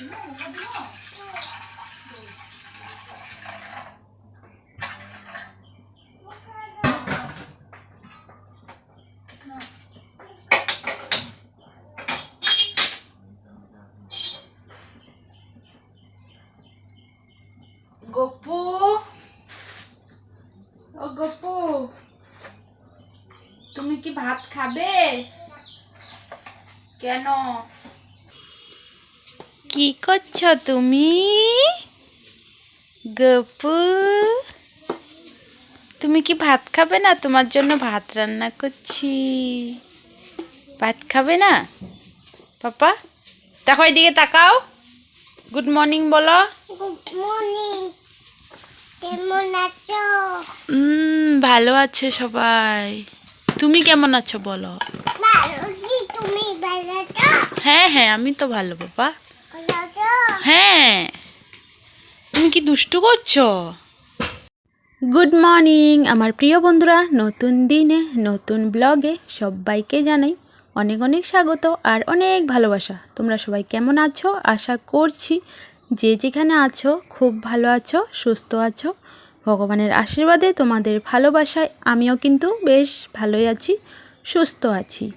গপু ও গপু তুমি কি ভাত খাবে কেন কি করছ তুমি? গপু। তুমি কি ভাত খাবে না? তোমার জন্য ভাত রান্না করছি। ভাত খাবে না? পাপা দেখো এদিকে তাকাও। গুড মর্নিং বলো। Good morning. কেমন আছো? ভালো আছে সবাই। তুমি কেমন আছো বলো? তুমি ভালো হ্যাঁ হ্যাঁ আমি তো ভালো বাবা হ্যাঁ। তুমি কি দুষ্টু করছ? গুড মর্নিং আমার প্রিয় বন্ধুরা, নতুন দিনে, নতুন ব্লগে সবাইকে জানাই অনেক অনেক স্বাগত আর অনেক ভালোবাসা। তোমরা সবাই কেমন আছো? আশা করছি যে যেখানে আছো, খুব ভালো আছো, সুস্থ আছো। ভগবানের আশীর্বাদে তোমাদের ভালোবাসায় আমিও কিন্তু বেশ ভালোই আছি, সুস্থ আছি।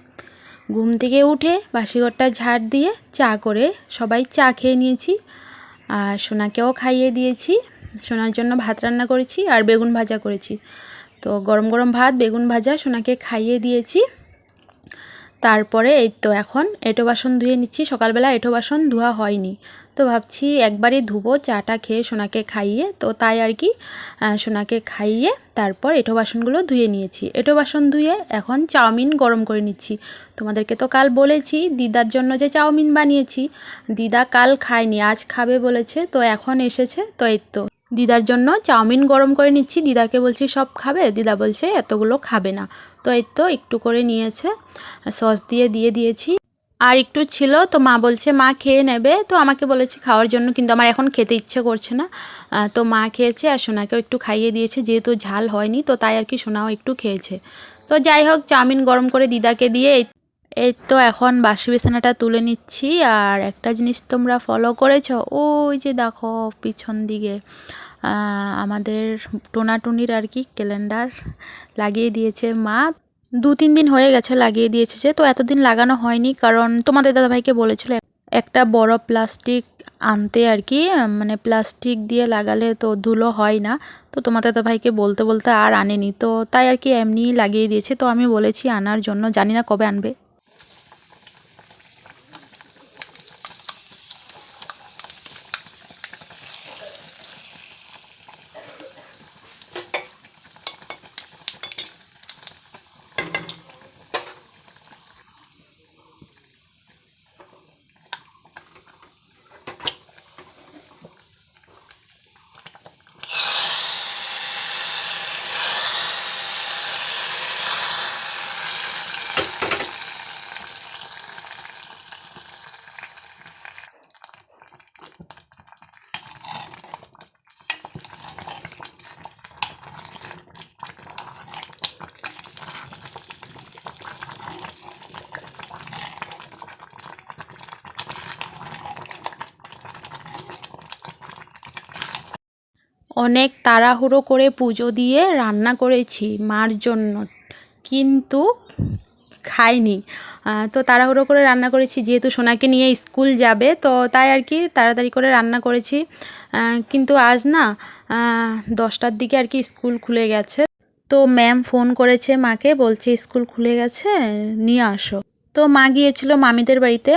ঘুম থেকে উঠে বাসিঘরটা ঝাড় দিয়ে চা করে সবাই চা খেয়ে নিয়েছি। আর সোনাকেও খাইয়ে দিয়েছি। সোনার জন্য ভাত রান্না করেছি আর বেগুন ভাজা করেছি। তো গরম গরম ভাত, বেগুন ভাজা সোনাকে খাইয়ে দিয়েছি। তারপরে এই তো এখন এঁটো বাসন ধুয়ে নিচ্ছি। সকালবেলা এঁটো বাসন ধোয়া হয়নি। তো ভাবছি একবারই ধুবো, চাটা খেয়ে সোনাকে খাইয়ে, তো তাই আর কি সোনাকে খাইয়ে তারপর এঁটো বাসনগুলো ধুয়ে নিয়েছি। এঁটো বাসন ধুয়ে এখন চাউমিন গরম করে নিচ্ছি। তোমাদেরকে তো কাল বলেছি, দিদার জন্য যে চাউমিন বানিয়েছি, দিদা কাল খায়নি, আজ খাবে বলেছে, তো এখন এসেছে, তো এই তো। দিদার জন্য চাউমিন গরম করে নিচ্ছি, দিদাকে বলছি সব খাবে, দিদা বলছে এতগুলো খাবে না। তো এই তো একটু করে নিয়েছে। সস দিয়ে দিয়ে দিয়েছি। আর একটু ছিল, তো মা বলছে, মা খেয়ে নেবে। তো আমাকে বলেছে খাওয়ার জন্য, কিন্তু আমার এখন খেতে ইচ্ছে করছে না। তো মা খেয়েছে আর সোনাকেও একটু খাইয়ে দিয়েছে, যেহেতু ঝাল হয়নি, তো তাই আর কি সোনাও একটু খেয়েছে। তো যাই হোক, চাউমিন গরম করে দিদাকে দিয়ে এই- তো এখন বাসি বিছানাটা তুলে নিচ্ছি। আর একটা জিনিস তোমরা ফলো করেছ, ওই যে দেখো, পিছন দিকে। আমাদের টোনাটুনির আর কি ক্যালেন্ডার লাগিয়ে দিয়েছে মা। দু তিন দিন হয়ে গেছে লাগিয়ে দিয়েছে যে, তো এতদিন লাগানো হয়নি, কারণ তোমাদের দাদাভাইকে বলেছিল একটা বড় প্লাস্টিক আনতে আর কি মানে প্লাস্টিক দিয়ে লাগালে তো ধুলো হয় না। তো তোমাদের দাদাভাইকে বলতে বলতে আর আনেনি, তো তাই আর কি এমনিই লাগিয়ে দিয়েছে। তো আমি বলেছি আনার জন্য, জানি না কবে আনবে। অনেক তাড়াহুড়ো করে পুজো দিয়ে রান্না করেছি মার জন্য। কিন্তু খাইনি। তো তাড়াহুড়ো করে রান্না করেছি, যেহেতু সোনাকে নিয়ে স্কুল যাবে, তো তাই আর কি তাড়াতাড়ি করে রান্না করেছি। কিন্তু আজ না দশটার দিকে আর কি স্কুল খুলে গেছে। তো ম্যাম ফোন করেছে মাকে, বলছে স্কুল খুলে গেছে, নিয়ে আসো। তো মা গিয়েছিল মামিদের বাড়িতে,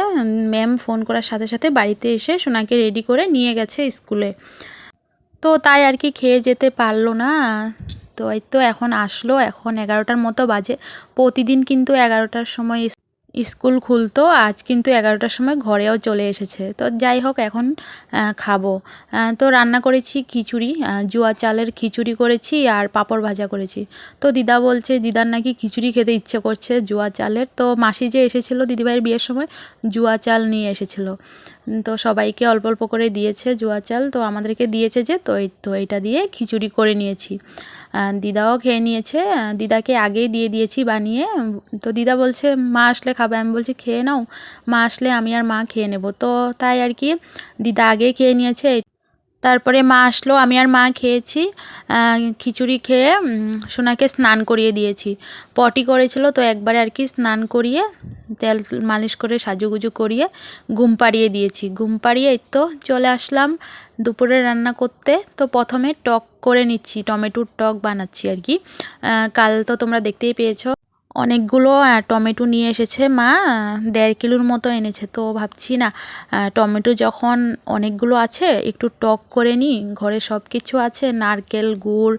ম্যাম ফোন করার সাথে সাথে বাড়িতে এসে সোনাকে রেডি করে নিয়ে গেছে স্কুলে। তো তাই আর কি খেয়ে যেতে পারল না। তো এই তো এখন আসলো, এখন এগারোটার মতো বাজে। প্রতিদিন কিন্তু এগারোটার সময় স্কুল খুলতো, আজ কিন্তু এগারোটার সময় ঘরেও চলে এসেছে। তো যাই হোক, এখন খাব। তো রান্না করেছি খিচুড়ি জুয়া চালের খিচুড়ি করেছি আর পাঁপড় ভাজা করেছি। তো দিদা বলছে, দিদার নাকি খিচুড়ি খেতে ইচ্ছে করছে জুয়া চালের। তো মাসি যে এসেছিল দিদিভাইয়ের বিয়ের সময়, জুয়া চাল নিয়ে এসেছিল। তো সবাইকে অল্প অল্প করে দিয়েছে জুয়া চাল। তো আমাদেরকে দিয়েছে যে, তো তো এইটা দিয়ে খিচুড়ি করে নিয়েছি। দিদাও খেয়ে নিয়েছে। দিদাকে আগেই দিয়ে দিয়েছি বানিয়ে। তো দিদা বলছে, মা আসলে খাবে। আমি বলছি, খেয়ে নাও। মা আসলে আমি আর মা খেয়ে নেব। তো তাই আর কি দিদা আগেই খেয়ে নিয়েছে। তারপরে মা আসলো, আমি আর মা খেয়েছি খিচুড়ি খেয়ে সোনাকে স্নান করিয়ে দিয়েছি। পটি করেছিল তো একবারে আর কি স্নান করিয়ে, তেল মালিশ করে সাজুগুজু করিয়ে ঘুম পাড়িয়ে দিয়েছি। ঘুম পাড়িয়ে তো চলে আসলাম দুপুরে রান্না করতে। তো প্রথমে টক করে নিচ্ছি, টমেটোর টক বানাচ্ছি আর কি। কাল তো তোমরা দেখতেই পেয়েছ। অনেকগুলো টমেটো নিয়ে এসেছে মা। দেড় কিলোর মতো এনেছে, তো ভাবছি না। টমেটো যখন অনেকগুলো আছে, একটু টক করে নিই। ঘরে সব কিছু আছে, নারকেল, গুড়।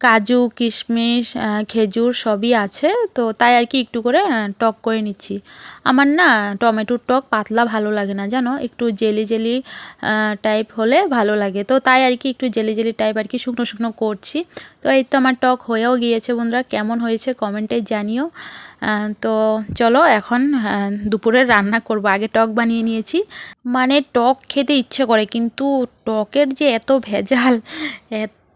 কাজু কিশমিশ খেজুর সবই আছে। তো তাই আর কি একটু করে টক করে নিচ্ছি। আমার না টমেটোর টক পাতলা ভালো লাগে না জানো? একটু জেলি জেলি টাইপ হলে ভালো লাগে। তো তাই আর কি একটু জেলি জেলি টাইপ আর কি শুকনো শুকনো করছি। তো এই তো আমার টক হয়েও গিয়েছে বন্ধুরা। কেমন হয়েছে কমেন্টে জানিও। তো চলো এখন আহ, দুপুরে রান্না করব। আগে টক বানিয়ে নিয়েছি। মানে টক খেতে ইচ্ছে করে কিন্তু টকের যে এত ভেজাল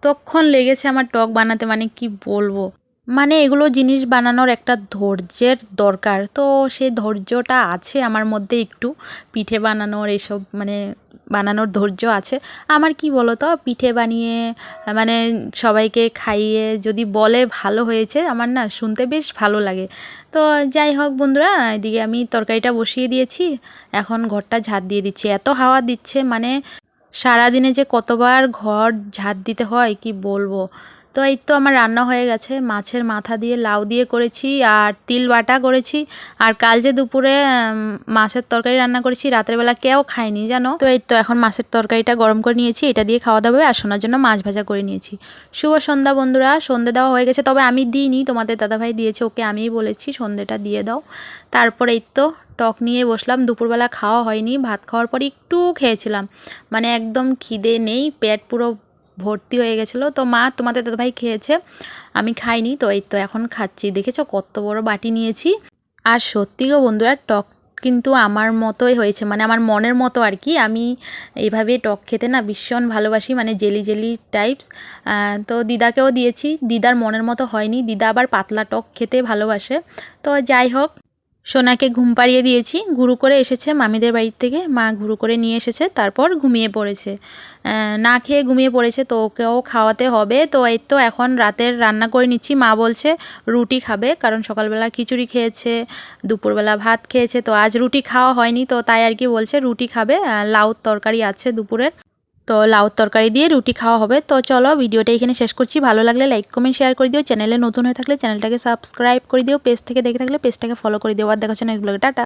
এতক্ষণ লেগেছে আমার টক বানাতে মানে কি বলব? মানে এগুলো জিনিস বানানোর একটা ধৈর্যের দরকার। তো সেই ধৈর্যটা আছে আমার মধ্যে একটু। পিঠে বানানোর এসব মানে বানানোর ধৈর্য আছে। আমার কি বলো তো পিঠে বানিয়ে মানে সবাইকে খাইয়ে যদি বলে ভালো হয়েছে, আমার না শুনতে বেশ ভালো লাগে। তো যাই হোক বন্ধুরা, এদিকে আমি তরকারিটা বসিয়ে দিয়েছি। এখন ঘরটা ঝাঁট দিয়ে দিচ্ছি। এত হাওয়া দিচ্ছে মানে সারাদিনে যে কতবার ঘর ঝাঁট দিতে হয় কি বলব? তো এই তো আমার রান্না হয়ে গেছে। মাছের মাথা দিয়ে লাউ দিয়ে করেছি আর তিল বাটা করেছি। আর কাল যে দুপুরে মাছের তরকারি রান্না করেছি, রাতের বেলা কেউ খায়নি, জানো? তো এই তো এখন মাছের তরকারিটা গরম করে নিয়েছি, এটা দিয়ে খাওয়া দাওয়া আর শোনার জন্য মাছ ভাজা করে নিয়েছি। শুভ সন্ধ্যা, বন্ধুরা। সন্ধে দেওয়া হয়ে গেছে, তবে আমি দিইনি, তোমাদের দাদাভাই দিয়েছে, ওকে আমিই বলেছি সন্ধেটা দিয়ে দাও। তারপরে এই তো টক নিয়ে বসলাম, দুপুরবেলা খাওয়া হয়নি, ভাত খাওয়ার পর একটু খেয়েছিলাম। মানে একদম খিদে নেই, পেট পুরো ভর্তি হয়ে গেছিল। তো মা তোমাদের দাদাভাই খেয়েছে, আমি খাইনি, তো এই তো এখন খাচ্ছি। দেখেছ কত বড় বাটি নিয়েছি। আর সত্যি গো বন্ধুরা, টক কিন্তু আমার মতোই হয়েছে মানে আমার মনের মতো আর কি। আমি এইভাবে টক খেতে না ভীষণ ভালোবাসি মানে জেলি জেলি টাইপস তো দিদাকেও দিয়েছি, দিদার মনের মতো হয়নি। দিদা আবার পাতলা টক খেতে ভালোবাসে। তো যাই হোক সোনাকে ঘুম পাড়িয়ে দিয়েছি, ঘুরু করে এসেছে মামিদের বাড়ির থেকে। মা ঘুরু করে নিয়ে এসেছে, তারপর ঘুমিয়ে পড়েছে। না খেয়ে ঘুমিয়ে পড়েছে, তো ওকেও খাওয়াতে হবে। তো এই তো এখন রাতের রান্না করে নিচ্ছি। মা বলছে, রুটি খাবে, কারণ সকালবেলা খিচুড়ি খেয়েছে, দুপুরবেলা ভাত খেয়েছে, তো আজ রুটি খাওয়া হয়নি। তো তাই আর কি বলছে, রুটি খাবে লাউ তরকারি আছে দুপুরের। তো লাউ তরকারি দিয়ে রুটি খাওয়া হবে। তো চলো ভিডিওটা এখানে শেষ করছি। ভালো লাগলে লাইক কমেন্ট শেয়ার করে দিও। চ্যানেলে নতুন হয়ে থাকলে চ্যানেলটাকে সাবস্ক্রাইব করে দিও। পেজ থেকে দেখে থাকলে পেজটাকে ফলো করে দিও। আর দেখো চ্যানেল ব্লগে টাটা।